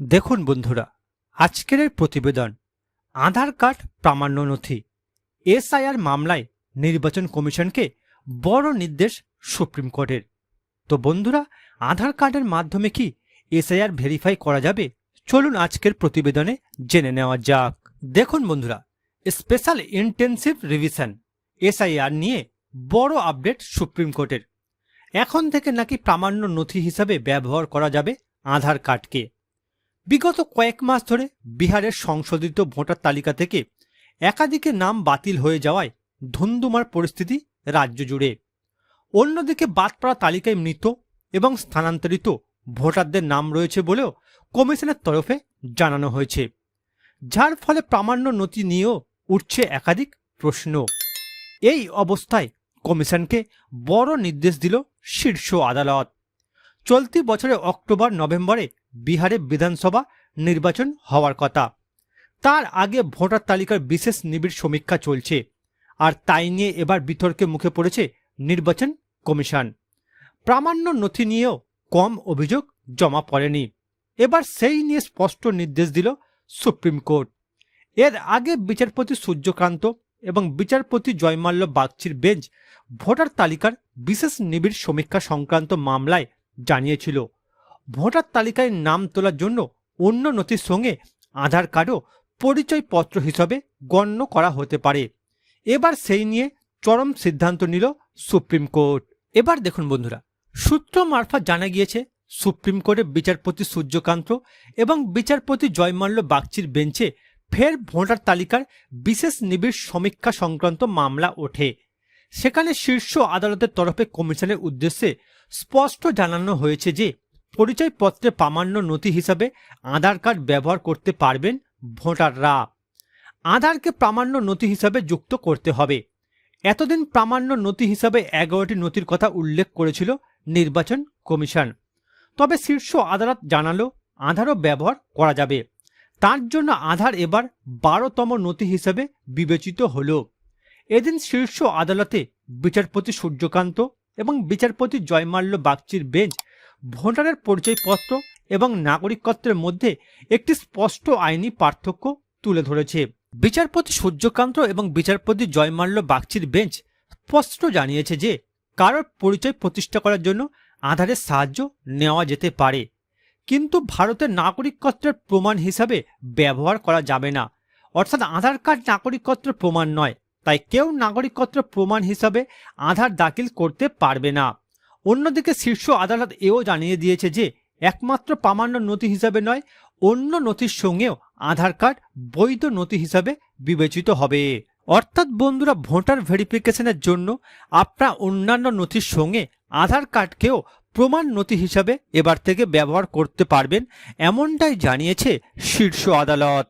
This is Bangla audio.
দেখুন বন্ধুরা, আজকের প্রতিবেদন, আধার কার্ড প্রামাণ্য নথি, এসআইআর মামলায় নির্বাচন কমিশনকে বড় নির্দেশ সুপ্রিম কোর্টের। তো বন্ধুরা, আধার কার্ডের মাধ্যমে কি এসআইআর ভেরিফাই করা যাবে? চলুন আজকের প্রতিবেদনে জেনে নেওয়া যাক। দেখুন বন্ধুরা, স্পেশাল ইন্টেন্সিভ রিভিশন, এসআইআর নিয়ে বড় আপডেট সুপ্রিম কোর্টের। এখন থেকে নাকি প্রামাণ্য নথি হিসাবে ব্যবহার করা যাবে আধার কার্ডকে। বিগত কয়েক মাস ধরে বিহারের সংশোধিত ভোটার তালিকা থেকে একাধিকে নাম বাতিল হয়ে যাওয়ায় ধুন্দুমার পরিস্থিতি রাজ্য জুড়ে। অন্যদিকে বাদ পড়া তালিকায় মৃত এবং স্থানান্তরিত ভোটারদের নাম রয়েছে বলেও কমিশনের তরফে জানানো হয়েছে। যার ফলে প্রামাণ্য নথি নিয়েও উঠছে একাধিক প্রশ্ন। এই অবস্থায় কমিশনকে বড় নির্দেশ দিল শীর্ষ আদালত। চলতি বছরে অক্টোবর নভেম্বরে বিহারে বিধানসভা নির্বাচন হওয়ার কথা। তার আগে ভোটার তালিকার বিশেষ নিবিড় সমীক্ষা চলছে। আর তাই নিয়ে এবার বিতর্কে মুখে পড়েছে নির্বাচন কমিশন। প্রামাণ্য নথি নিয়েও কম অভিযোগ জমা পড়েনি। এবার সেই নিয়ে স্পষ্ট নির্দেশ দিল সুপ্রিম কোর্ট। এর আগে বিচারপতি সূর্যকান্ত এবং বিচারপতি জয়মাল্য বাগচির বেঞ্চ ভোটার তালিকার বিশেষ নিবিড় সমীক্ষা সংক্রান্ত মামলায় জানিয়েছিল। ভোটার তালিকায় নাম তোলার জন্য অন্য নথির সঙ্গে আধার কার্ডও পরিচয়পত্র হিসাবে গণ্য করা হতে পারে। এবার সেই নিয়ে চরম সিদ্ধান্ত নিল সুপ্রিম কোর্ট। এবার দেখুন বন্ধুরা, সূত্র মারফত জানা গিয়েছে, সুপ্রিম কোর্টের বিচারপতি সূর্যকান্ত এবং বিচারপতি জয়মাল্য বাগচির বেঞ্চে ফের ভোটার তালিকার বিশেষ নিবিড় সমীক্ষা সংক্রান্ত মামলা ওঠে। সেখানে শীর্ষ আদালতের তরফে কমিশনের উদ্দেশ্যে স্পষ্ট জানানো হয়েছে যে পরিচয়পত্রে প্রামাণ্য নথি হিসাবে আধার কার্ড ব্যবহার করতে পারবেন ভোটাররা। আধারকে প্রামাণ্য নথি হিসাবে যুক্ত করতে হবে। এতদিন প্রামাণ্য নথি হিসাবে এগারোটি নথির কথা উল্লেখ করেছিল নির্বাচন কমিশন। তবে শীর্ষ আদালত জানালো, আধারও ব্যবহার করা যাবে। তার জন্য আধার এবার বারোতম নথি হিসেবে বিবেচিত হল। এদিন শীর্ষ আদালতে বিচারপতি সূর্যকান্ত এবং বিচারপতি জয়মাল্য বাগচির বেঞ্চ ভোটারের পরিচয়পত্র এবং নাগরিকত্বের মধ্যে একটি স্পষ্ট আইনি পার্থক্য তুলে ধরেছে। বিচারপতি সূর্যকান্ত এবং বিচারপতি জয়মাল্য বাগচির বেঞ্চ স্পষ্ট জানিয়েছে যে, কারোর পরিচয় প্রতিষ্ঠা করার জন্য আধারের সাহায্য নেওয়া যেতে পারে। কিন্তু ভারতের নাগরিকত্বের প্রমাণ হিসাবে ব্যবহার করা যাবে না। অর্থাৎ আধার কার্ড নাগরিকত্বের প্রমাণ নয়। তাই কেউ নাগরিকত্ব প্রমাণ হিসাবে আধার দাখিল করতে পারবে না। অন্যদিকে শীর্ষ আদালত এও জানিয়ে দিয়েছে যে একমাত্র প্রামাণ্য নথি হিসাবে নয়, অন্য নথির সঙ্গেও আধার কার্ড, বৈধ নথি হিসাবে বিবেচিত হবে। অর্থাৎ বন্ধুরা, ভোটার ভেরিফিকেশনের জন্য আপনার অন্যান্য নথির সঙ্গে আধার কার্ডকেও প্রমাণ নথি হিসাবে এবার থেকে ব্যবহার করতে পারবেন, এমনটাই জানিয়েছে শীর্ষ আদালত।